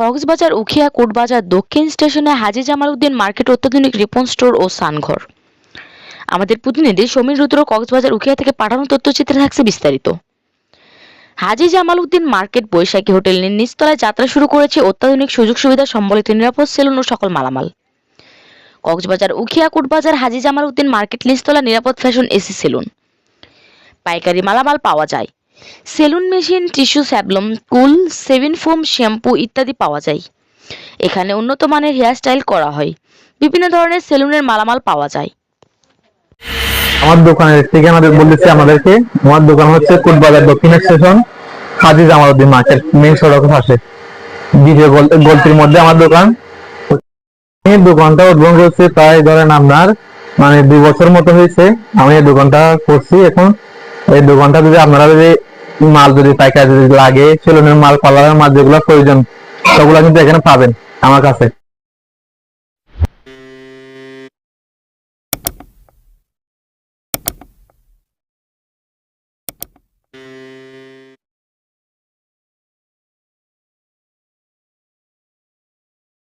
কক্সবাজার, উখিয়া, কোটবাজার, দক্ষিণ স্টেশনে হাজি জামাল উদ্দিন মার্কেট, অত্যাধুনিক রিপন স্টোর ও সানঘর। আমাদের প্রতিনিধি সমীর রুদ্র কক্সবাজার, উখিয়া থেকে পাঠানো তথ্যচিত্রে থাকছে বিস্তারিত। হাজি জামাল উদ্দিন মার্কেট, বৈশাখী হোটেলের নিচতলায় যাত্রা শুরু করেছে অত্যাধুনিক সুযোগ সুবিধা সম্বলিত নিরাপদ সেলুন ও সকল মালামাল। কক্সবাজার, উখিয়া, কোটবাজার, হাজি জামাল উদ্দিন মার্কেট, নিচতলা নিরাপদ ফ্যাশন এসি সেলুন। পাইকারি মালামাল পাওয়া যায়। সেলুন মেশিন, টিস্যু স্যাবলম, কুল, সেভিন ফোম, শ্যাম্পু ইত্যাদি পাওয়া যায়। এখানে উন্নত মানের হেয়ারস্টাইল করা হয়। বিভিন্ন ধরনের সেলুনের মালামাল পাওয়া যায়। আমার দোকানের ঠিকানা বলতেছি আমাদেরকে। আমার দোকান হচ্ছে কোটবাজার দক্ষিণ station Haji Jamaluddin market main সড়কের পাশে। দ্বিতীয় গল- মধ্যে আমার দোকান। এই দোকানটা উদ্বোধন করছি প্রায় ধরেন আপনার মানে দুই বছর মতো হয়েছে। আমি এই দোকানটা করছি এখন। এই দোকানটা যদি আপনারা যদি মাল যদি পাইকারি যদি লাগে, সেলুনের মাল, পার্লারের মাল যেগুলো প্রয়োজন সেগুলো কিন্তু এখানে পাবেন আমার কাছে।